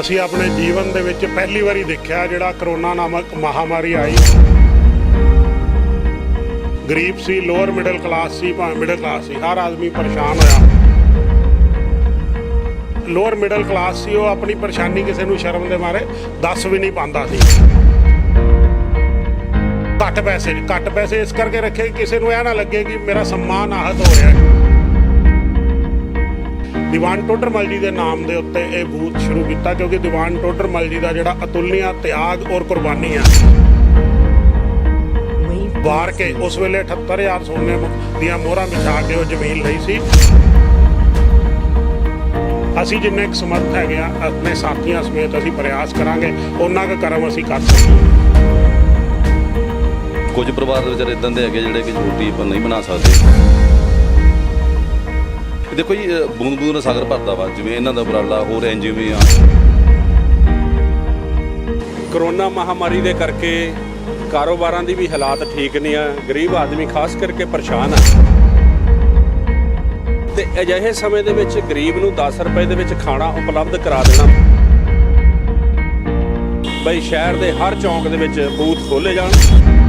ਅਸੀਂ ਆਪਣੇ ਜੀਵਨ ਦੇ ਵਿੱਚ ਪਹਿਲੀ ਵਾਰੀ ਦੇਖਿਆ ਜਿਹੜਾ ਕਰੋਨਾ ਨਾਮਕ ਮਹਾਮਾਰੀ ਆਈ। ਗਰੀਬ ਸੀ ਲੋਅਰ ਮਿਡਲ ਕਲਾਸ ਸੀ, ਭਾਵੇਂ ਮਿਡਲ ਕਲਾਸ ਸੀ, ਹਰ ਆਦਮੀ ਪਰੇਸ਼ਾਨ ਹੋਇਆ। ਲੋਅਰ ਮਿਡਲ ਕਲਾਸ ਸੀ, ਉਹ ਆਪਣੀ ਪਰੇਸ਼ਾਨੀ ਕਿਸੇ ਨੂੰ ਸ਼ਰਮ ਦੇ ਮਾਰੇ, ਦੱਸ ਵੀ ਨਹੀਂ ਪਾਉਂਦਾ ਸੀ। ਘੱਟ ਪੈਸੇ ਘੱਟ ਪੈਸੇ ਇਸ ਕਰਕੇ ਰੱਖੇ ਕਿਸੇ ਨੂੰ ਇਹ ਨਾ ਲੱਗੇ ਕਿ ਮੇਰਾ ਸਨਮਾਨ ਆਹਤ ਹੋ ਰਿਹਾ ਹੈ। ਦੀਵਾਨ ਟੋਡਰਮਲ ਜੀ ਦੇ ਨਾਮ ਦੇ ਉੱਤੇ ਇਹ ਬੂਥ ਸ਼ੁਰੂ ਕੀਤਾ, ਕਿਉਂਕਿ ਦੀਵਾਨ ਟੋਡਰਮਲ ਜੀ ਦਾ ਜਿਹੜਾ ਅਤੁਲਨੀय ਤਿਆਗ ਔਰ ਕੁਰਬਾਨੀ ਆ। ਵਾਰ ਕੇ ਉਸ ਵੇਲੇ 78000 ਸੋਨੇ ਦੀਆਂ ਮੋਹਰਾਂ ਵਿਛਾ ਕੇ ਉਹ ਜ਼ਮੀਨ ਲਈ ਸੀ। ਅਸੀਂ ਜਿੰਨੇ ਕੁ ਸਮਰਥ ਹੈਗੇ ਆ, ਆਪਣੇ ਸਾਥੀਆਂ ਸਮੇਤ ਅਸੀਂ ਪ੍ਰਯਾਸ ਕਰਾਂਗੇ, ਉਹਨਾਂ ਕੁ ਕਰਮ ਅਸੀਂ ਕਰ ਸਕੀਏ। ਕੁਝ ਪਰਿਵਾਰ ਦੇ ਵਿਚਾਰੇ ਇਦਾਂ ਦੇ ਹੈਗੇ ਜਿਹੜੇ ਕਿ ਰੋਟੀ ਆਪਾਂ ਨਹੀਂ ਬਣਾ ਸਕਦੇ। ਦੇਖੋ ਜੀ ਬੂੰਦ ਬੂੰਦ ਨਾਲ ਸਾਗਰ ਭਰਦਾ ਵਾ, ਜਿਵੇਂ ਇਹਨਾਂ ਦਾ ਉਪਰਾਲਾ, ਹੋਰ ਐਨਜੀਓ ਆ। ਕਰੋਨਾ ਮਹਾਮਾਰੀ ਦੇ ਕਰਕੇ ਕਾਰੋਬਾਰਾਂ ਦੀ ਵੀ ਹਾਲਾਤ ਠੀਕ ਨਹੀਂ ਆ, ਗਰੀਬ ਆਦਮੀ ਖਾਸ ਕਰਕੇ ਪਰੇਸ਼ਾਨ ਆ। ਤੇ ਅਜਿਹੇ ਸਮੇਂ ਦੇ ਵਿੱਚ ਗਰੀਬ ਨੂੰ 10 ਰੁਪਏ ਦੇ ਵਿੱਚ ਖਾਣਾ ਉਪਲਬਧ ਕਰਾ ਦੇਣਾ। ਬਈ ਸ਼ਹਿਰ ਦੇ ਹਰ ਚੌਂਕ ਦੇ ਵਿੱਚ ਬੂਥ ਖੋਲੇ ਜਾਣ।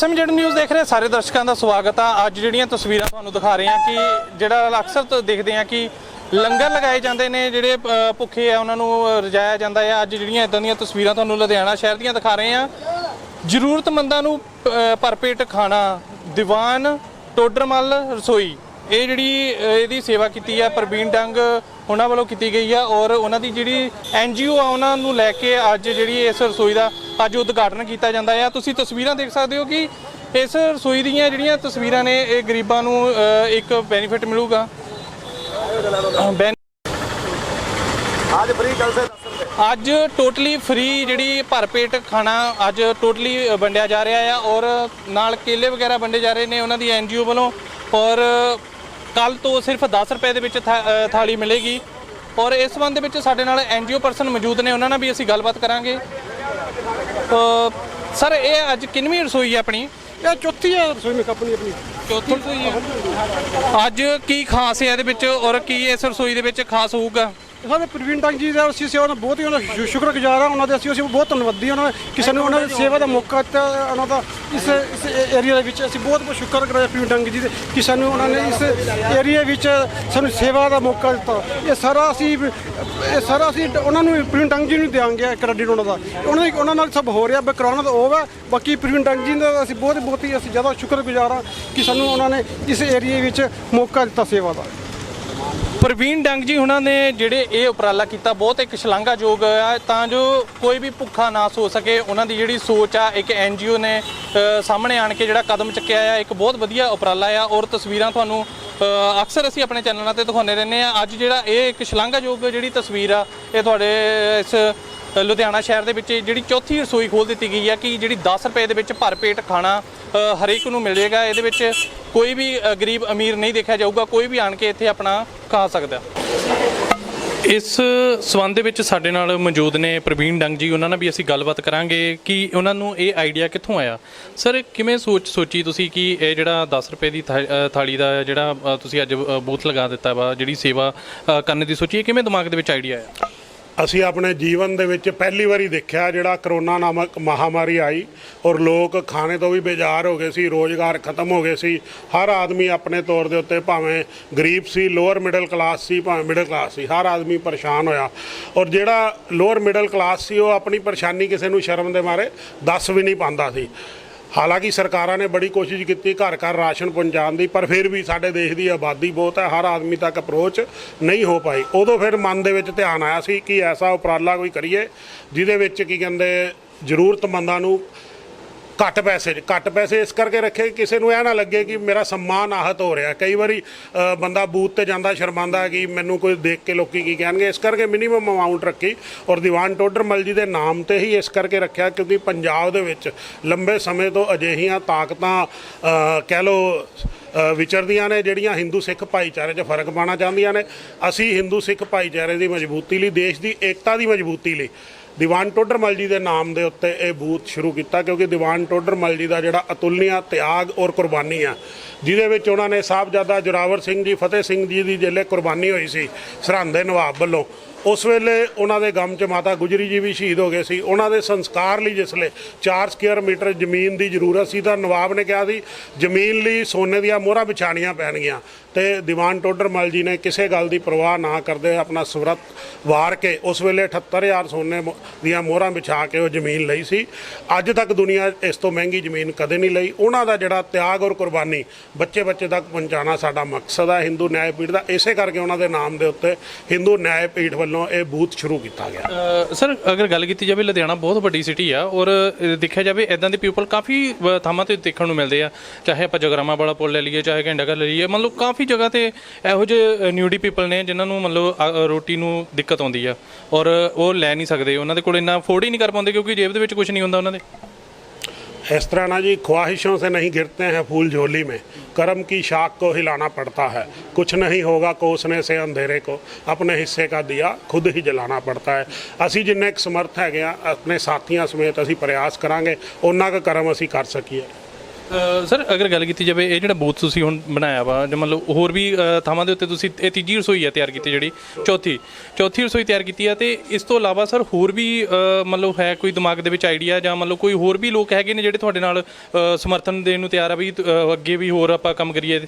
ਐਸਐਮਜੈਡ ਨਿਊਜ਼ ਦੇਖ ਰਹੇ ਸਾਰੇ ਦਰਸ਼ਕਾਂ ਦਾ ਸਵਾਗਤ ਆ। ਅੱਜ ਜਿਹੜੀਆਂ ਤਸਵੀਰਾਂ ਤੁਹਾਨੂੰ ਦਿਖਾ ਰਹੇ ਹਾਂ ਕਿ ਜਿਹੜਾ ਅਕਸਰ ਦੇਖਦੇ ਆ ਕਿ ਲੰਗਰ ਲਗਾਏ ਜਾਂਦੇ ਨੇ ਜਿਹੜੇ ਭੁੱਖੇ ਆ ਉਹਨਾਂ ਨੂੰ ਰਜਾਇਆ ਜਾਂਦਾ ਹੈ ਅੱਜ ਜਿਹੜੀਆਂ ਇਦਾਂ ਦੀਆਂ ਤਸਵੀਰਾਂ ਤੁਹਾਨੂੰ ਲੁਧਿਆਣਾ ਸ਼ਹਿਰ ਦੀਆਂ ਦਿਖਾ ਰਹੇ ਹਾਂ। ਜ਼ਰੂਰਤਮੰਦਾਂ ਨੂੰ ਅ, ਭਰਪੇਟ ਖਾਣਾ ਦੀਵਾਨ ਟੋਡਰਮਲ ਰਸੋਈ। ਇਹ ਜਿਹੜੀ ਇਹਦੀ ਸੇਵਾ ਕੀਤੀ ਹੈ ਪ੍ਰਵੀਨ ਡੰਗ ਉਹਨਾਂ ਵੱਲੋਂ ਕੀਤੀ ਗਈ ਆ ਔਰ ਉਹਨਾਂ ਦੀ ਜਿਹੜੀ ਐਨਜੀਓ ਆ ਉਹਨਾਂ ਨੂੰ ਲੈ ਕੇ ਅੱਜ ਜਿਹੜੀ ਇਸ ਰਸੋਈ ਦਾ ਅੱਜ ਉਦਘਾਟਨ ਕੀਤਾ ਜਾਂਦਾ ਆ। ਤੁਸੀਂ ਤਸਵੀਰਾਂ ਦੇਖ ਸਕਦੇ ਹੋ ਕਿ ਇਸ ਰਸੋਈ ਦੀਆਂ ਜਿਹੜੀਆਂ ਤਸਵੀਰਾਂ ਨੇ ਇਹ ਗਰੀਬਾਂ ਨੂੰ ਇੱਕ ਬੈਨੀਫਿਟ ਮਿਲੂਗਾ। ਬੈਨ ਅੱਜ ਟੋਟਲੀ ਫ੍ਰੀ ਜਿਹੜੀ ਭਰਪੇਟ ਖਾਣਾ ਅੱਜ ਟੋਟਲੀ ਵੰਡਿਆ ਜਾ ਰਿਹਾ ਆ ਔਰ ਨਾਲ ਕੇਲੇ ਵਗੈਰਾ ਵੰਡੇ ਜਾ ਰਹੇ ਨੇ ਉਹਨਾਂ ਦੀ ਐਨਜੀਓ ਵੱਲੋਂ ਔਰ ਕੱਲ ਤੋਂ ਸਿਰਫ 10 ਰੁਪਏ ਦੇ ਵਿੱਚ ਥਾਲੀ ਮਿਲੇਗੀ। ਔਰ ਇਸ ਸੰਬੰਧ ਦੇ ਵਿੱਚ ਸਾਡੇ ਨਾਲ ਐਨਜੀਓ ਪਰਸਨ ਮੌਜੂਦ ਨੇ ਉਹਨਾਂ ਨਾਲ ਵੀ ਅਸੀਂ ਗੱਲਬਾਤ ਕਰਾਂਗੇ। ਸਰ ਇਹ ਅੱਜ ਕਿੰਨਵੀਂ ਰਸੋਈ ਹੈ ਆਪਣੀ? ਇਹ ਚੌਥੀ ਹੈ ਰਸੋਈ ਮੇਕ ਆਪਣੀ ਆਪਣੀ। ਚੌਥੀ ਰਸੋਈ ਹੈ। ਅੱਜ ਕੀ ਖਾਸ ਹੈ ਇਹਦੇ ਵਿੱਚ ਔਰ ਕੀ ਇਸ ਰਸੋਈ ਦੇ ਵਿੱਚ ਖਾਸ ਹੋਊਗਾ? ਸਾਡੇ ਪ੍ਰਵੀਨ ਡੰਗ ਜੀ ਦਾ ਅਸੀਂ ਸੇਵਾ ਦਾ ਬਹੁਤ ਹੀ ਉਹਨਾਂ ਦਾ ਸ਼ੁ- ਸ਼ੁਕਰਗੁਜ਼ਾਰ ਹਾਂ, ਉਹਨਾਂ ਦੇ ਅਸੀਂ ਅਸੀਂ ਬਹੁਤ ਧੰਨਵਾਦੀ ਹਾਂ ਉਹਨਾਂ ਨੇ ਕਿਸੇ ਨੂੰ ਉਹਨਾਂ ਦੀ ਸੇਵਾ ਦਾ ਮੌਕਾ ਦਿੱਤਾ, ਉਹਨਾਂ ਦਾ ਇਸ ਇਸ ਏਰੀਆ ਦੇ ਵਿੱਚ ਅਸੀਂ ਬਹੁਤ ਬਹੁਤ ਸ਼ੁਕਰਗੁਜ਼ਾਰ ਕਰਾਇਆ ਪ੍ਰਵੀਨ ਡੰਗ ਜੀ ਦੇ। ਕਿ ਸਾਨੂੰ ਉਹਨਾਂ ਨੇ ਇਸ ਏਰੀਆ ਵਿੱਚ ਸਾਨੂੰ ਸੇਵਾ ਦਾ ਮੌਕਾ ਦਿੱਤਾ। ਇਹ ਸਾਰਾ ਅਸੀਂ, ਇਹ ਸਾਰਾ ਅਸੀਂ ਉਹਨਾਂ ਨੂੰ ਪ੍ਰਵੀਨ ਡੰਗ ਜੀ ਨੂੰ ਦਿਆਂਗੇ ਕ੍ਰੈਡਿਟ ਉਹਨਾਂ ਦਾ। ਉਹਨਾਂ ਦੀ ਉਹਨਾਂ ਨਾਲ ਸਭ ਹੋ ਰਿਹਾ ਬਈ ਕਰਾਉਣਾ ਤਾਂ ਉਹ ਵਾ ਬਾਕੀ ਪ੍ਰਵੀਨ ਡੰਗ ਜੀ ਦਾ ਅਸੀਂ ਬਹੁਤ ਬਹੁਤ ਹੀ ਅਸੀਂ ਜ਼ਿਆਦਾ ਸ਼ੁਕਰਗੁਜ਼ਾਰ ਹਾਂ ਕਿ ਸਾਨੂੰ ਉਹਨਾਂ ਨੇ ਇਸ ਏਰੀਆ ਵਿੱਚ ਮੌਕਾ ਦਿੱਤਾ ਸੇਵਾ ਦਾ। ਪ੍ਰਵੀਨ ਡੰਗ ਜੀ ਉਹਨਾਂ ਨੇ ਜਿਹੜੇ ਇਹ ਉਪਰਾਲਾ ਕੀਤਾ, ਬਹੁਤ ਇੱਕ ਸ਼ਲਾਘਾਯੋਗ ਆ। ਤਾਂ ਜੋ ਕੋਈ ਵੀ ਭੁੱਖਾ ਨਾ ਸੋ ਸਕੇ, ਉਹਨਾਂ ਦੀ ਜਿਹੜੀ ਸੋਚ ਆ, ਇੱਕ ਐਨਜੀਓ ਨੇ ਸਾਹਮਣੇ ਆਣ ਕੇ ਜਿਹੜਾ ਕਦਮ ਚੱਕਿਆ ਆ, ਇੱਕ ਬਹੁਤ ਵਧੀਆ ਉਪਰਾਲਾ ਆ। ਔਰ ਤਸਵੀਰਾਂ ਤੁਹਾਨੂੰ ਅਕਸਰ ਅਸੀਂ ਆਪਣੇ ਚੈਨਲਾਂ ਤੇ ਦਿਖਾਉਂਦੇ ਰਹਿੰਦੇ ਆ। ਅੱਜ ਜਿਹੜਾ ਇਹ ਇੱਕ ਸ਼ਲਾਘਾਯੋਗ ਜਿਹੜੀ ਤਸਵੀਰ ਆ, ਇਹ ਤੁਹਾਡੇ ਇਸ ਲੁਧਿਆਣਾ ਸ਼ਹਿਰ ਦੇ ਵਿੱਚ ਜਿਹੜੀ ਚੌਥੀ ਰਸੋਈ ਖੋਲ ਦਿੱਤੀ ਗਈ ਆ ਕਿ ਜਿਹੜੀ 10 ਰੁਪਏ ਦੇ ਵਿੱਚ ਭਰ ਪੇਟ ਖਾਣਾ ਹਰੇਕ ਨੂੰ ਮਿਲੇਗਾ ਇਹਦੇ ਵਿੱਚ ਕੋਈ ਵੀ ਗਰੀਬ ਅਮੀਰ ਨਹੀਂ ਦੇਖਿਆ ਜਾਊਗਾ, ਕੋਈ ਵੀ ਆਣ ਕੇ ਇੱਥੇ ਆਪਣਾ ਖਾ ਸਕਦਾ। ਇਸ ਸਬੰਧ ਦੇ ਵਿੱਚ ਸਾਡੇ ਨਾਲ ਮੌਜੂਦ ਨੇ ਪ੍ਰਵੀਨ ਡੰਗ ਜੀ, ਉਹਨਾਂ ਨਾਲ ਵੀ ਅਸੀਂ ਗੱਲਬਾਤ ਕਰਾਂਗੇ ਕਿ ਉਹਨਾਂ ਨੂੰ ਇਹ ਆਈਡੀਆ ਕਿੱਥੋਂ ਆਇਆ? ਸਰ, ਕਿਵੇਂ ਸੋਚ, ਸੋਚੀ ਤੁਸੀਂ ਕਿ ਇਹ ਜਿਹੜਾ 10 ਰੁਪਏ ਦੀ ਥਾ- ਥਾਲੀ ਦਾ ਜਿਹੜਾ ਤੁਸੀਂ ਅੱਜ ਬੂਥ ਲਗਾ ਦਿੱਤਾ ਵਾ, ਜਿਹੜੀ ਸੇਵਾ ਕਰਨ ਦੀ ਸੋਚੀ, ਇਹ ਕਿਵੇਂ ਦਿਮਾਗ ਦੇ ਵਿੱਚ ਆਈਡੀਆ ਆਇਆ? ਅਸੀਂ ਆਪਣੇ ਜੀਵਨ ਦੇ ਵਿੱਚ ਪਹਿਲੀ ਵਾਰੀ ਦੇਖਿਆ ਜਿਹੜਾ ਕਰੋਨਾ ਨਾਮਕ ਮਹਾਮਾਰੀ ਆਈ ਔਰ ਲੋਕ ਖਾਣੇ ਤੋਂ ਵੀ ਬੇਜ਼ਾਰ ਹੋ ਗਏ ਸੀ, ਰੋਜ਼ਗਾਰ ਖਤਮ ਹੋ ਗਏ ਸੀ। ਹਰ ਆਦਮੀ ਆਪਣੇ ਤੌਰ ਦੇ ਉੱਤੇ ਭਾਵੇਂ ਗਰੀਬ ਸੀ ਲੋਅਰ ਮਿਡਲ ਕਲਾਸ ਸੀ, ਭਾਵੇਂ ਮਿਡਲ ਕਲਾਸ ਸੀ, ਹਰ ਆਦਮੀ ਪਰੇਸ਼ਾਨ ਹੋਇਆ। ਔਰ ਜਿਹੜਾ ਲੋਅਰ ਮਿਡਲ ਕਲਾਸ ਸੀ, ਉਹ ਆਪਣੀ ਪਰੇਸ਼ਾਨੀ ਕਿਸੇ ਨੂੰ ਸ਼ਰਮ ਦੇ ਮਾਰੇ ਦੱਸ ਵੀ ਨਹੀਂ ਪਾਉਂਦਾ ਸੀ। ਹਾਲਾਂਕਿ ਸਰਕਾਰਾਂ ਨੇ ਬੜੀ ਕੋਸ਼ਿਸ਼ ਕੀਤੀ ਘਰ ਘਰ ਰਾਸ਼ਨ ਪਹੁੰਚਾਉਣ ਦੀ, ਪਰ ਫਿਰ ਵੀ ਸਾਡੇ ਦੇਸ਼ ਦੀ ਆਬਾਦੀ ਬਹੁਤ ਹੈ, ਹਰ ਆਦਮੀ ਤੱਕ ਅਪਰੋਚ ਨਹੀਂ ਹੋ ਪਾਈ। ਉਦੋਂ ਫਿਰ ਮਨ ਦੇ ਵਿੱਚ ਧਿਆਨ ਆਇਆ ਸੀ ਕਿ ਐਸਾ ਉਪਰਾਲਾ ਕੋਈ ਕਰੀਏ, ਜਿਹਦੇ ਵਿੱਚ ਕੀ ਕਹਿੰਦੇ ਜ਼ਰੂਰਤਮੰਦਾਂ ਨੂੰ ਘੱਟ ਪੈਸੇ 'ਚ ਘੱਟ ਪੈਸੇ ਇਸ ਕਰਕੇ ਰੱਖੇ ਕਿ ਕਿਸੇ ਨੂੰ ਇਹ ਨਾ ਲੱਗੇ ਕਿ ਮੇਰਾ ਸਨਮਾਨ ਆਹਤ ਹੋ ਰਿਹਾ। ਕਈ ਵਾਰੀ ਅ, ਬੰਦਾ ਬੂਥ ਤੇ ਜਾਂਦਾ ਸ਼ਰਮਾਂਦਾ ਕਿ ਮੈਨੂੰ ਕੋਈ ਦੇਖ ਕੇ ਲੋਕੀ ਕੀ ਕਹਿਣਗੇ। ਇਸ ਕਰਕੇ ਮਿਨੀਮਮ ਅਮਾਉਂਟ ਰੱਖੀ ਔਰ ਦੀਵਾਨ ਟੋਡਰ ਮਲ ਜੀ ਦੇ ਨਾਮ ਤੇ ਹੀ ਇਸ ਕਰਕੇ ਰੱਖਿਆ ਕਿਉਂਕਿ ਪੰਜਾਬ ਦੇ ਵਿੱਚ ਲੰਬੇ ਸਮੇਂ ਤੋਂ ਅਜਿਹੀਆਂ ਤਾਕਤਾਂ ਅ, ਕਹਿ ਲਓ ਵਿਚਰਦੀਆਂ ਨੇ ਜਿਹੜੀਆਂ ਹਿੰਦੂ ਸਿੱਖ ਭਾਈਚਾਰੇ 'ਚ ਫ਼ਰਕ ਪਾਉਣਾ ਚਾਹੁੰਦੀਆਂ ਨੇ। ਅਸੀਂ ਹਿੰਦੂ ਸਿੱਖ ਭਾਈਚਾਰੇ ਦੀ ਮਜ਼ਬੂਤੀ ਲਈ ਦੇਸ਼ ਦੀ ਏਕਤਾ ਦੀ ਮਜ਼ਬੂਤੀ ਲਈ ਦੀਵਾਨ ਟੋਡਰਮਲ ਜੀ ਦੇ ਨਾਮ ਦੇ ਉੱਤੇ ਇਹ ਬੂਥ ਸ਼ੁਰੂ ਕੀਤਾ, ਕਿਉਂਕਿ ਦੀਵਾਨ ਟੋਡਰਮਲ ਜੀ ਦਾ ਜਿਹੜਾ ਅਤੁਲਨੀय ਤਿਆਗ ਔਰ ਕੁਰਬਾਨੀ ਆ, ਜਿਹਦੇ ਵਿੱਚ ਉਹਨਾਂ ਨੇ ਸਾਹਿਬਜ਼ਾਦਾ ਜੋਰਾਵਰ ਸਿੰਘ ਜੀ, ਫਤਿਹ ਸਿੰਘ ਜੀ ਦੀ ਜਿਹੜੇ ਕੁਰਬਾਨੀ ਹੋਈ ਸੀ, ਸਰਹੰਦ ਦੇ ਨਵਾਬ ਵੱਲੋਂ। ਉਸ ਵੇਲੇ ਉਹਨਾਂ ਦੇ ਗਮ 'ਚ ਮਾਤਾ ਗੁਜਰੀ ਜੀ ਵੀ ਸ਼ਹੀਦ ਹੋ ਗਏ ਸੀ। ਉਹਨਾਂ ਦੇ ਸੰਸਕਾਰ ਲਈ ਜਿਸਲੇ 4 ਸਕੁਅਰ ਮੀਟਰ ਜ਼ਮੀਨ ਦੀ ਜ਼ਰੂਰਤ ਸੀ ਤਾਂ ਨਵਾਬ ਨੇ ਕਿਹਾ ਸੀ, ਜ਼ਮੀਨ ਲਈ ਸੋਨੇ ਦੀਆਂ ਮੋਹਰਾਂ ਵਿਛਾਣੀਆਂ ਪੈਣਗੀਆਂ ਤੇ ਦੀਵਾਨ ਟੋਡਰਮਲ ਜੀ ਨੇ ਕਿਸੇ ਗੱਲ ਦੀ ਪਰਵਾਹ ਨਾ ਕਰਦੇ ਆਪਣਾ ਸਵਰਤ ਵਾਰ ਕੇ ਉਸ ਵੇਲੇ 78000 ਸੋਨੇ ਦੀਆਂ ਮੋਹਰਾਂ ਵਿਛਾ ਕੇ ਉਹ ਜ਼ਮੀਨ ਲਈ ਸੀ। ਅੱਜ ਤੱਕ ਦੁਨੀਆ ਇਸ ਤੋਂ ਮਹਿੰਗੀ ਜ਼ਮੀਨ ਕਦੇ ਨਹੀਂ ਲਈ। ਉਹਨਾਂ ਦਾ ਜਿਹੜਾ ਤਿਆਗ ਔਰ ਕੁਰਬਾਨੀ ਬੱਚੇ ਬੱਚੇ ਤੱਕ ਪਹੁੰਚਾਉਣਾ ਸਾਡਾ ਮਕਸਦ ਹੈ ਹਿੰਦੂ ਨਿਆਂ ਪੀਠ ਦਾ, ਇਸੇ ਕਰਕੇ ਉਹਨਾਂ ਦੇ ਨਾਮ ਦੇ ਉੱਤੇ ਹਿੰਦੂ ਨਿਆਏ ਪੀਠ ਵੱਲੋਂ ਇਹ ਬੂਥ ਸ਼ੁਰੂ ਕੀਤਾ ਗਿਆ। ਸਰ, ਅਗਰ ਗੱਲ ਕੀਤੀ ਜਾਵੇ, ਲੁਧਿਆਣਾ ਬਹੁਤ ਵੱਡੀ ਸਿਟੀ ਆ ਔਰ ਦੇਖਿਆ ਜਾਵੇ ਇਦਾਂ ਦੇ ਪੀਪਲ ਕਾਫੀ ਥਾਵਾਂ ਤੇ ਦੇਖਣ ਨੂੰ ਮਿਲਦੇ ਆ। ਚਾਹੇ ਆਪਾਂ ਜਗਰਾਮਾ ਵਾਲਾ ਪੁਲ ਲੈ ਲਈਏ, ਚਾਹੇ ਘੰਟਾ ਘਰ ਲੈ ਲਈਏ, ਮਤਲਬ ਕਾਫੀ ਜਗ੍ਹਾ ਤੇ ਇਹੋ ਜਿਹੇ ਨਿਊਡੀ ਪੀਪਲ ਨੇ ਜਿਨ੍ਹਾਂ ਨੂੰ ਮਤਲਬ ਰੋਟੀ ਨੂੰ ਦਿੱਕਤ ਆਉਂਦੀ ਆ। ਔਰ ਉਹ ਲੈ ਨਹੀਂ ਸਕਦੇ, ਉਹਨਾਂ ਦੇ ਕੋਲ ਇੰਨਾ ਅਫੋਰਡ ਹੀ ਨਹੀਂ ਕਰ ਪਾਉਂਦੇ ਕਿਉਂਕਿ ਜੇਬ ਦੇ ਵਿੱਚ ਕੁਝ ਨਹੀਂ ਹੁੰਦਾ ਉਹਨਾਂ ਦੇ। इस तरह ना जी ख्वाहिशों से नहीं गिरते हैं फूल झोली में कर्म की शाख को हिलाना पड़ता है कुछ नहीं होगा कोसने से अंधेरे को अपने हिस्से का दिया खुद ही जलाना पड़ता है ਅਸੀਂ ਜਿੰਨੇ ਕੁ ਸਮਰਥ ਹੈਗੇ ਆ ਆਪਣੇ ਸਾਥੀਆਂ ਸਮੇਤ ਅਸੀਂ ਪ੍ਰਯਾਸ ਕਰਾਂਗੇ ਉਹਨਾਂ ਕੁ ਕਰਮ ਅਸੀਂ ਕਰ ਸਕੀਏ ਅ, ਸਰ ਅਗਰ ਗੱਲ ਕੀਤੀ ਜਾਵੇ ਇਹ ਜਿਹੜਾ ਬੂਥ ਤੁਸੀਂ ਹੁਣ ਬਣਾਇਆ ਵਾ ਜਾਂ ਮਤਲਬ ਹੋਰ ਵੀ ਅ, ਥਾਵਾਂ ਦੇ ਉੱਤੇ ਤੁਸੀਂ ਇਹ ਤੀਜੀ ਰਸੋਈ ਆ ਤਿਆਰ ਕੀਤੀ ਜਿਹੜੀ ਚੌਥੀ। ਚੌਥੀ ਰਸੋਈ ਤਿਆਰ ਕੀਤੀ ਆ ਤੇ ਇਸ ਤੋਂ ਇਲਾਵਾ ਸਰ ਹੋਰ ਵੀ ਅ, ਮਤਲਬ ਹੈ ਕੋਈ ਦਿਮਾਗ ਦੇ ਵਿੱਚ ਆਈਡੀਆ ਜਾਂ ਮਤਲਬ ਕੋਈ ਹੋਰ ਵੀ ਲੋਕ ਹੈਗੇ ਨੇ ਜਿਹੜੇ ਤੁਹਾਡੇ ਨਾਲ ਅ, ਸਮਰਥਨ ਦੇਣ ਨੂੰ ਤਿਆਰ ਆ ਵੀ ਅ, ਅੱਗੇ ਵੀ ਹੋਰ ਆਪਾਂ ਕੰਮ ਕਰੀਏ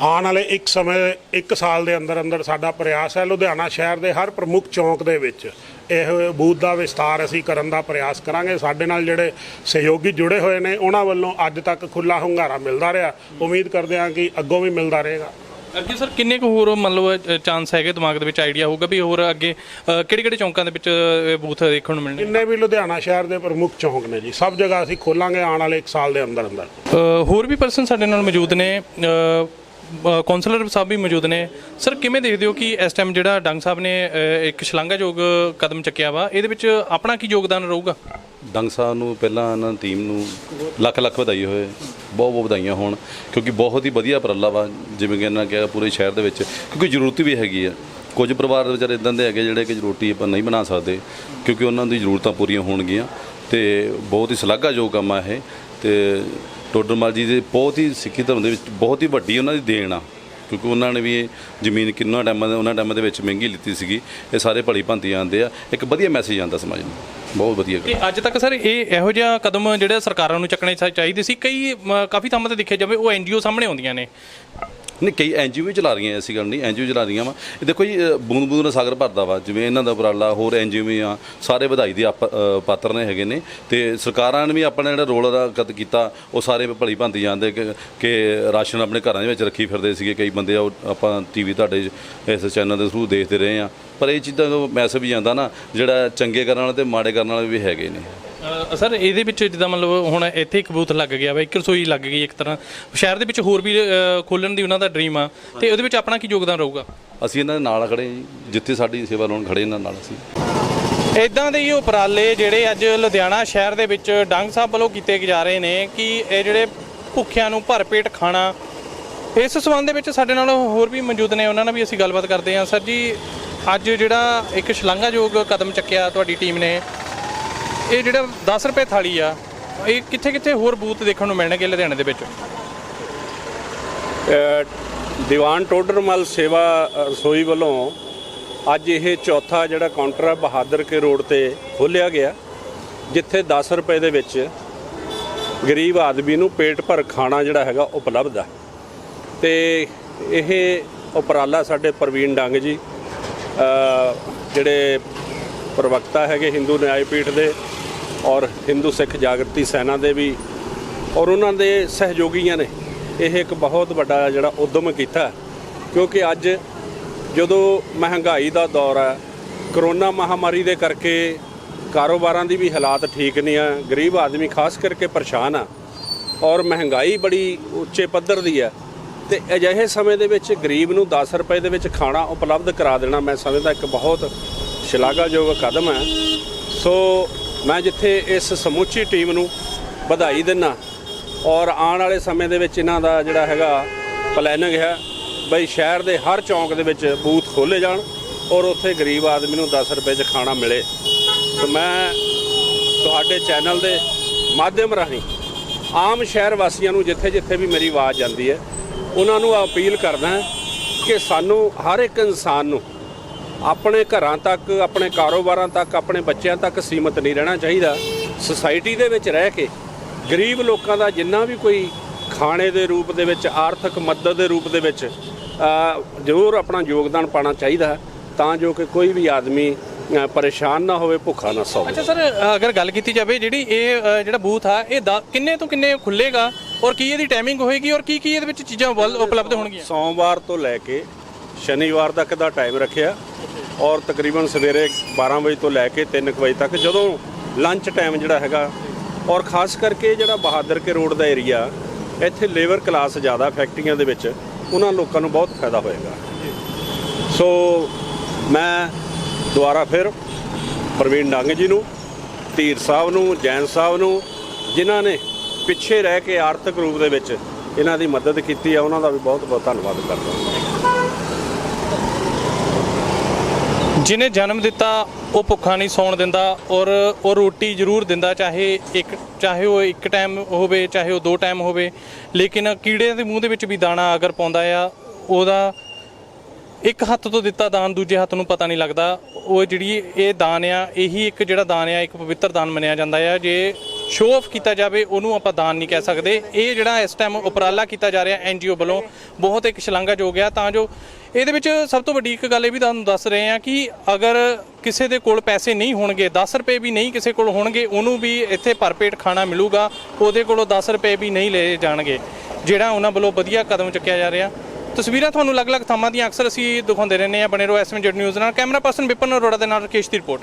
ਆਉਣ ਵਾਲੇ ਇੱਕ ਸਮੇਂ ਇੱਕ ਸਾਲ ਦੇ ਅੰਦਰ ਅੰਦਰ ਸਾਡਾ ਪ੍ਰਯਾਸ ਹੈ ਲੁਧਿਆਣਾ ਸ਼ਹਿਰ ਦੇ ਹਰ ਪ੍ਰਮੁੱਖ ਚੌਂਕ ਦੇ ਵਿੱਚ। ਇਹ ਬੂਥ ਦਾ ਵਿਸਤਾਰ ਅਸੀਂ ਕਰਨ ਦਾ ਪ੍ਰਯਾਸ ਕਰਾਂਗੇ। ਸਾਡੇ ਨਾਲ ਜਿਹੜੇ ਸਹਿਯੋਗੀ ਜੁੜੇ ਹੋਏ ਨੇ ਉਹਨਾਂ ਵੱਲੋਂ ਅੱਜ ਤੱਕ ਖੁੱਲਾ ਹੁੰਗਾਰਾ ਮਿਲਦਾ ਰਿਹਾ। ਉਮੀਦ ਕਰਦੇ ਹਾਂ ਕਿ ਅੱਗੋਂ ਵੀ ਮਿਲਦਾ ਰਹੇਗਾ। ਅੱਗੇ ਸਰ ਕਿੰਨੇ ਕੁ ਹੋਰ ਮਤਲਬ ਚਾਂਸ ਹੈਗੇ ਦਿਮਾਗ ਦੇ ਵਿੱਚ ਆਈਡੀਆ ਹੋਊਗਾ ਵੀ ਹੋਰ ਅੱਗੇ ਕਿਹੜੇ ਕਿਹੜੇ ਚੌਂਕਾਂ ਦੇ ਵਿੱਚ ਬੂਥ ਦੇਖਣ ਨੂੰ ਮਿਲਣਗੇ? ਜਿੰਨੇ ਵੀ ਲੁਧਿਆਣਾ ਸ਼ਹਿਰ ਦੇ ਪ੍ਰਮੁੱਖ ਚੌਂਕ ਨੇ ਜੀ ਸਭ ਜਗ੍ਹਾ ਅਸੀਂ ਖੋਲਾਂਗੇ ਆਉਣ ਵਾਲੇ ਇੱਕ ਸਾਲ ਦੇ ਅੰਦਰ ਅੰਦਰ। ਹੋਰ ਵੀ ਪਰਸਨ ਸਾਡੇ ਨਾਲ ਮੌਜੂਦ ਨੇ ਕਾਉਂਸਲਰ ਸਾਹਿਬ ਵੀ ਮੌਜੂਦ ਨੇ। ਸਰ ਕਿਵੇਂ ਦੇਖਦੇ ਹੋ ਕਿ ਇਸ ਟਾਈਮ ਜਿਹੜਾ ਡੰਗ ਸਾਹਿਬ ਨੇ ਅ, ਇੱਕ ਸ਼ਲਾਘਾਯੋਗ ਕਦਮ ਚੱਕਿਆ ਵਾ ਇਹਦੇ ਵਿੱਚ ਆਪਣਾ ਕੀ ਯੋਗਦਾਨ ਰਹੂਗਾ? ਡੰਗ ਸਾਹਿਬ ਨੂੰ ਪਹਿਲਾਂ ਇਹਨਾਂ ਟੀਮ ਨੂੰ ਲੱਖ ਲੱਖ ਵਧਾਈ ਹੋਏ ਬਹੁਤ ਬਹੁਤ ਵਧਾਈਆਂ ਹੋਣ ਕਿਉਂਕਿ ਬਹੁਤ ਹੀ ਵਧੀਆ ਉਪਰਾਲਾ ਵਾ ਜਿਵੇਂ ਕਿ ਇਹਨਾਂ ਨੇ ਕਿਹਾ ਪੂਰੇ ਸ਼ਹਿਰ ਦੇ ਵਿੱਚ ਕਿਉਂਕਿ ਜ਼ਰੂਰਤ ਵੀ ਹੈਗੀ ਆ। ਕੁਝ ਪਰਿਵਾਰ ਵਿਚਾਰੇ ਇਦਾਂ ਦੇ ਹੈਗੇ ਜਿਹੜੇ ਕਿ ਰੋਟੀ ਆਪਾਂ ਨਹੀਂ ਬਣਾ ਸਕਦੇ ਕਿਉਂਕਿ ਉਹਨਾਂ ਦੀ ਜ਼ਰੂਰਤਾਂ ਪੂਰੀਆਂ ਹੋਣਗੀਆਂ ਤੇ ਬਹੁਤ ਹੀ ਸ਼ਲਾਘਾਯੋਗ ਕੰਮ ਆ ਇਹ ਤੇ ਟੋਡਰਮਲ ਜੀ ਦੇ ਬਹੁਤ ਹੀ ਸਿੱਖੀ ਧਰਮ ਦੇ ਵਿੱਚ ਬਹੁਤ ਹੀ ਵੱਡੀ ਉਹਨਾਂ ਦੀ ਦੇਣ ਆ, ਕਿਉਂਕਿ ਉਹਨਾਂ ਨੇ ਵੀ ਇਹ ਜ਼ਮੀਨ ਕਿੰਨਾ ਟਾਈਮਾਂ ਦੇ, ਉਹਨਾਂ ਟਾਈਮਾਂ ਦੇ ਵਿੱਚ ਮਹਿੰਗੀ ਲਿੱਤੀ ਸੀਗੀ, ਇਹ ਸਾਰੇ ਭਲੀ ਭਾਂਤੀ ਆਉਂਦੇ ਆ, ਇੱਕ ਵਧੀਆ ਮੈਸੇਜ ਆਉਂਦਾ ਸਮਾਜ ਨੂੰ, ਬਹੁਤ ਵਧੀਆ ਤੇ ਅੱਜ ਤੱਕ ਸਰ ਇਹ ਇਹੋ ਜਿਹਾ ਕਦਮ ਜਿਹੜਾ ਸਰਕਾਰਾਂ ਨੂੰ ਚੱਕਣੇ ਚਾਹੀਦੇ ਸੀ, ਕਈ ਕਾਫੀ ਥਾਵਾਂ ਤੇ ਦੇਖਿਆ ਜਾਵੇ ਉਹ ਐਨਜੀਓ ਸਾਹਮਣੇ ਆਉਂਦੀਆਂ ਨੇ। ਨਹੀਂ, ਕਈ ਐਨਜੀਓ ਵੀ ਚਲਾ ਰਹੀਆਂ ਐਸੀ ਗੱਲ ਨਹੀਂ ਐਨਜੀਓ ਚਲਾ ਰਹੀਆਂ ਵਾ। ਦੇਖੋ ਜੀ ਬੂੰਦ ਬੂੰਦ ਨਾਲ ਸਾਗਰ ਭਰਦਾ ਵਾ, ਜਿਵੇਂ ਇਹਨਾਂ ਦਾ ਉਪਰਾਲਾ, ਹੋਰ ਐਨਜੀਓ ਵੀ ਆ, ਸਾਰੇ ਵਧਾਈ ਦੇ ਆਪ- ਪਾਤਰ ਨੇ ਹੈਗੇ ਨੇ। ਤੇ ਸਰਕਾਰਾਂ ਨੇ ਵੀ ਆਪਣਾ ਜਿਹੜਾ ਰੋਲ ਅਦਾ ਕੀਤਾ, ਉਹ ਸਾਰੇ ਭਲੀ ਭਾਂਤੀ ਜਾਂਦੇ ਕਿ ਕਿ ਰਾਸ਼ਨ ਆਪਣੇ ਘਰਾਂ ਦੇ ਵਿੱਚ ਰੱਖੀ ਫਿਰਦੇ ਸੀਗੇ। ਕਈ ਬੰਦੇ ਉਹ, ਆਪਾਂ ਟੀਵੀ ਤੁਹਾਡੇ ਇਸ ਚੈਨਲ ਦੇ ਥਰੂ ਦੇਖਦੇ ਰਹੇ ਆ। ਪਰ ਇਹ ਚੀਜ਼ਾਂ ਦਾ ਮੈਸੇਜ ਵੀ ਜਾਂਦਾ ਨਾ, ਜਿਹੜਾ ਚੰਗੇ ਕਰਨ ਵਾਲੇ ਤੇ ਮਾੜੇ ਕਰਨ ਵਾਲੇ ਵੀ ਹੈਗੇ ਨੇ। ਸਰ ਇਹਦੇ ਵਿੱਚ ਜਿੱਦਾਂ ਮਤਲਬ ਹੁਣ ਇੱਥੇ ਇੱਕ ਬੂਥ ਲੱਗ ਗਿਆ ਵਾ ਇੱਕ ਰਸੋਈ ਲੱਗ ਗਈ ਇੱਕ ਤਰ੍ਹਾਂ। ਸ਼ਹਿਰ ਦੇ ਵਿੱਚ ਹੋਰ ਵੀ ਖੋਲਣ ਦੀ ਉਹਨਾਂ ਦਾ ਡ੍ਰੀਮ ਆ। ਤੇ ਉਹਦੇ ਵਿੱਚ ਆਪਣਾ ਕੀ ਯੋਗਦਾਨ ਰਹੂਗਾ? ਅਸੀਂ ਇਹਨਾਂ ਦੇ ਨਾਲ ਖੜੇ ਜੀ ਜਿੱਥੇ ਸਾਡੀ ਸੇਵਾ ਲਾਉਣ ਖੜੇ ਇਹਨਾਂ ਨਾਲ ਅਸੀਂ। ਇਦਾਂ ਦੇ ਹੀ ਉਪਰਾਲੇ ਜਿਹੜੇ ਅੱਜ ਲੁਧਿਆਣਾ ਸ਼ਹਿਰ ਦੇ ਵਿੱਚ ਡੰਗ ਸਾਹਿਬ ਵੱਲੋਂ ਕੀਤੇ ਜਾ ਰਹੇ ਨੇ ਕਿ ਇਹ ਜਿਹੜੇ ਭੁੱਖਿਆਂ ਨੂੰ ਭਰਪੇਟ ਖਾਣਾ ਇਸ ਸਬੰਧ ਦੇ ਵਿੱਚ ਸਾਡੇ ਨਾਲ ਹੋਰ ਵੀ ਮੌਜੂਦ ਨੇ ਉਹਨਾਂ ਨਾਲ ਵੀ ਅਸੀਂ ਗੱਲਬਾਤ ਕਰਦੇ ਹਾਂ। ਸਰ ਜੀ ਅੱਜ ਜਿਹੜਾ ਇੱਕ ਸ਼ਲਾਘਾਯੋਗ ਕਦਮ ਚੱਕਿਆ ਤੁਹਾਡੀ ਟੀਮ ਨੇ ਇਹ ਜਿਹੜਾ 10 ਰੁਪਏ ਥਾਲੀ ਆ ਇਹ ਕਿੱਥੇ ਕਿੱਥੇ ਹੋਰ ਬੂਥ ਦੇਖਣ ਨੂੰ ਮਿਲਣਗੇ ਲੁਧਿਆਣੇ ਦੇ ਵਿੱਚ? ਅ, ਦੀਵਾਨ ਟੋਡਰਮਲ ਸੇਵਾ ਰਸੋਈ ਵੱਲੋਂ ਅੱਜ ਇਹ ਚੌਥਾ ਜਿਹੜਾ ਕਾਊਂਟਰ ਹੈ ਬਹਾਦਰ ਕੇ ਰੋਡ ਤੇ ਖੋਲ੍ਹਿਆ ਗਿਆ ਜਿੱਥੇ 10 ਰੁਪਏ ਦੇ ਵਿੱਚ ਗਰੀਬ ਆਦਮੀ ਨੂੰ ਪੇਟ ਭਰ ਖਾਣਾ ਜਿਹੜਾ ਹੈਗਾ ਉਪਲਬਧ ਹੈ ਤੇ ਇਹ ਉਪਰਾਲਾ ਸਾਡੇ ਪ੍ਰਵੀਨ ਡੰਗ ਜੀ ਜਿਹੜੇ ਪ੍ਰਵਕਤਾ ਹੈਗੇ ਹਿੰਦੂ ਨਿਆਇ ਪੀਠ ਦੇ ਔਰ ਹਿੰਦੂ ਸਿੱਖ ਜਾਗਰਤੀ ਸੈਨਾ ਦੇ ਵੀ ਔਰ ਉਹਨਾਂ ਦੇ ਸਹਿਯੋਗੀਆਂ ਨੇ ਇਹ ਇੱਕ ਬਹੁਤ ਵੱਡਾ ਜਿਹੜਾ ਉਦਮ ਕੀਤਾ ਕਿਉਂਕਿ ਅੱਜ ਜਦੋਂ ਮਹਿੰਗਾਈ ਦਾ ਦੌਰ ਹੈ, ਕਰੋਨਾ ਮਹਾਮਾਰੀ ਦੇ ਕਰਕੇ ਕਾਰੋਬਾਰਾਂ ਦੀ ਵੀ ਹਾਲਾਤ ਠੀਕ ਨਹੀਂ ਆ, ਗਰੀਬ ਆਦਮੀ ਖਾਸ ਕਰਕੇ ਪਰੇਸ਼ਾਨ ਆ ਔਰ ਮਹਿੰਗਾਈ ਬੜੀ ਉੱਚੇ ਪੱਧਰ ਦੀ ਆ ਤੇ ਅਜਿਹੇ ਸਮੇਂ ਦੇ ਵਿੱਚ ਗਰੀਬ ਨੂੰ 10 ਰੁਪਏ ਦੇ ਵਿੱਚ ਖਾਣਾ ਉਪਲਬਧ ਕਰਾ ਦੇਣਾ ਮੈਂ ਸਮਝਦਾ ਇੱਕ ਬਹੁਤ ਸ਼ਲਾਘਾਯੋਗ ਕਦਮ ਹੈ। ਸੋ ਮੈਂ ਜਿੱਥੇ ਇਸ ਸਮੁੱਚੀ ਟੀਮ ਨੂੰ ਵਧਾਈ ਦਿੰਨਾ ਔਰ ਆਉਣ ਵਾਲੇ ਸਮੇਂ ਦੇ ਵਿੱਚ ਇਹਨਾਂ ਦਾ ਜਿਹੜਾ ਹੈਗਾ ਪਲੈਨਿੰਗ ਹੈ, ਬਈ ਸ਼ਹਿਰ ਦੇ ਹਰ ਚੌਂਕ ਦੇ ਵਿੱਚ ਬੂਥ ਖੋਲੇ ਜਾਣ ਔਰ ਉੱਥੇ ਗਰੀਬ ਆਦਮੀ ਨੂੰ 10 ਰੁਪਏ 'ਚ ਖਾਣਾ ਮਿਲੇ। ਸੋ ਮੈਂ ਤੁਹਾਡੇ ਚੈਨਲ ਦੇ ਮਾਧਿਅਮ ਰਾਹੀਂ ਆਮ ਸ਼ਹਿਰ ਵਾਸੀਆਂ ਨੂੰ ਜਿੱਥੇ-ਜਿੱਥੇ ਵੀ ਮੇਰੀ ਆਵਾਜ਼ ਜਾਂਦੀ ਹੈ, ਉਹਨਾਂ ਨੂੰ ਅਪੀਲ ਕਰਦਾ ਕਿ ਸਾਨੂੰ ਹਰ ਇੱਕ ਇਨਸਾਨ ਨੂੰ ਆਪਣੇ ਘਰਾਂ ਤੱਕ ਆਪਣੇ ਕਾਰੋਬਾਰਾਂ ਤੱਕ ਆਪਣੇ ਬੱਚਿਆਂ ਤੱਕ ਸੀਮਤ ਨਹੀਂ ਰਹਿਣਾ ਚਾਹੀਦਾ। ਸੁਸਾਇਟੀ ਦੇ ਵਿੱਚ ਰਹਿ ਕੇ ਗਰੀਬ ਲੋਕਾਂ ਦਾ ਜਿੰਨਾ ਵੀ ਕੋਈ ਖਾਣੇ ਦੇ ਰੂਪ ਦੇ ਵਿੱਚ ਆਰਥਿਕ ਮਦਦ ਦੇ ਰੂਪ ਦੇ ਵਿੱਚ ਜ਼ਰੂਰ ਆਪਣਾ ਯੋਗਦਾਨ ਪਾਣਾ ਚਾਹੀਦਾ ਤਾਂ ਜੋ ਕਿ ਕੋਈ ਵੀ ਆਦਮੀ ਪਰੇਸ਼ਾਨ ਨਾ ਹੋਵੇ ਭੁੱਖਾ ਨਾ ਸੋਵੇ। ਅੱਛਾ ਸਰ ਅਗਰ ਗੱਲ ਕੀਤੀ ਜਾਵੇ ਜਿਹੜੀ ਇਹ ਜਿਹੜਾ ਬੂਥ ਆ ਇਹ ਕਿੰਨੇ ਤੋਂ ਕਿੰਨੇ ਖੁੱਲੇਗਾ ਔਰ ਕੀ ਇਹਦੀ ਟਾਈਮਿੰਗ ਹੋਏਗੀ? ਔਰ ਕੀ ਕੀ ਇਹਦੇ ਵਿੱਚ ਚੀਜ਼ਾਂ ਉਪਲ- ਉਪਲਬਧ ਹੋਣਗੀਆਂ? ਸੋਮਵਾਰ ਤੋਂ ਲੈ ਕੇ ਸ਼ਨੀਵਾਰ ਤੱਕ ਦਾ ਟਾਈਮ ਰੱਖਿਆ। ਔਰ ਤਕਰੀਬਨ ਸਵੇਰੇ 12 ਵਜੇ ਤੋਂ ਲੈ ਕੇ 3 ਵਜੇ ਤੱਕ ਜਦੋਂ ਲੰਚ ਟਾਈਮ ਜਿਹੜਾ ਹੈਗਾ, ਔਰ ਖਾਸ ਕਰਕੇ ਜਿਹੜਾ ਬਹਾਦਰ ਕੇ ਰੋਡ ਦਾ ਏਰੀਆ ਇੱਥੇ ਲੇਬਰ ਕਲਾਸ ਜ਼ਿਆਦਾ ਫੈਕਟਰੀਆਂ ਦੇ ਵਿੱਚ, ਉਹਨਾਂ ਲੋਕਾਂ ਨੂੰ ਬਹੁਤ ਫਾਇਦਾ ਹੋਏਗਾ। ਸੋ ਮੈਂ ਦੁਬਾਰਾ ਫਿਰ ਪ੍ਰਵੀਨ ਡੰਗ ਜੀ ਨੂੰ, ਧੀਰ ਸਾਹਿਬ ਨੂੰ, ਜੈਨ ਸਾਹਿਬ ਨੂੰ, ਜਿਨ੍ਹਾਂ ਨੇ ਪਿੱਛੇ ਰਹਿ ਕੇ ਆਰਥਿਕ ਰੂਪ ਦੇ ਵਿੱਚ ਇਹਨਾਂ ਦੀ ਮਦਦ ਕੀਤੀ ਆ, ਉਹਨਾਂ ਦਾ ਵੀ ਬਹੁਤ ਬਹੁਤ ਧੰਨਵਾਦ ਕਰਦਾ ਹਾਂ। ਜਿਹਨੇ ਜਨਮ ਦਿੱਤਾ, ਉਹ ਭੁੱਖਾ ਨਹੀਂ ਸੌਣ ਦਿੰਦਾ ਔਰ ਉਹ ਰੋਟੀ ਜ਼ਰੂਰ ਦਿੰਦਾ, ਚਾਹੇ ਇੱਕ, ਚਾਹੇ ਉਹ ਇੱਕ ਟਾਈਮ ਹੋਵੇ, ਚਾਹੇ ਉਹ ਦੋ ਟਾਈਮ ਹੋਵੇ। ਲੇਕਿਨ ਕੀੜੇ ਦੇ ਮੂੰਹ ਦੇ ਵਿੱਚ ਵੀ ਦਾਣਾ ਅਗਰ ਪਾਉਂਦਾ ਆ, ਉਹਦਾ ਇੱਕ ਹੱਥ ਤੋਂ ਦਿੱਤਾ ਦਾਨ, ਦੂਜੇ ਹੱਥ ਨੂੰ ਪਤਾ ਨਹੀਂ ਲੱਗਦਾ। ਉਹ ਜਿਹੜੀ ਇਹ ਦਾਨ ਆ, ਇਹੀ ਇੱਕ ਜਿਹੜਾ ਦਾਨ ਆ, ਇੱਕ ਪਵਿੱਤਰ ਦਾਨ ਮੰਨਿਆ ਜਾਂਦਾ ਆ। ਜੇ ਸ਼ੋਅ ਆਫ ਕੀਤਾ ਜਾਵੇ, ਉਹਨੂੰ ਆਪਾਂ ਦਾਨ ਨਹੀਂ ਕਹਿ ਸਕਦੇ। ਇਹ ਜਿਹੜਾ ਇਸ ਟਾਈਮ ਉਪਰਾਲਾ ਕੀਤਾ ਜਾ ਰਿਹਾ ਐਨਜੀਓ ਵੱਲੋਂ, ਬਹੁਤ ਇੱਕ ਸ਼ਲਾਘਾਯੋਗ ਆ। ਤਾਂ ਜੋ ਇਹਦੇ ਵਿੱਚ ਸਭ ਤੋਂ ਵੱਡੀ ਇੱਕ ਗੱਲ ਇਹ ਵੀ ਤੁਹਾਨੂੰ ਦੱਸ ਰਹੇ ਹਾਂ ਕਿ ਅਗਰ ਕਿਸੇ ਦੇ ਕੋਲ ਪੈਸੇ ਨਹੀਂ ਹੋਣਗੇ 10 ਰੁਪਏ ਵੀ ਨਹੀਂ ਕਿਸੇ ਕੋਲ ਹੋਣਗੇ, ਉਹਨੂੰ ਵੀ ਇੱਥੇ ਭਰਪੇਟ ਖਾਣਾ ਮਿਲੂਗਾ, ਉਹਦੇ ਕੋਲੋਂ 10 ਰੁਪਏ ਵੀ ਨਹੀਂ ਲਏ ਜਾਣਗੇ, ਜਿਹੜਾ ਉਹਨਾਂ ਵੱਲੋਂ ਵਧੀਆ ਕਦਮ ਚੁੱਕਿਆ ਜਾ ਰਿਹਾ। ਤਸਵੀਰਾਂ ਤੁਹਾਨੂੰ ਅਲੱਗ-ਅਲੱਗ ਥਾਵਾਂ ਦੀਆਂ ਅਕਸਰ ਅਸੀਂ ਦਿਖਾਉਂਦੇ ਰਹਿੰਦੇ ਆ ਬਣੇ ਰਹੋ ਐਸਐਮ ਜੈਡ ਨਿਊਜ਼ ਨਾਲ। ਕੈਮਰਾ ਪਰਸਨ ਵਿਪਨ ਅਰੋੜਾ ਦੇ ਨਾਲ ਰਕੇਸ਼ ਦੀ report.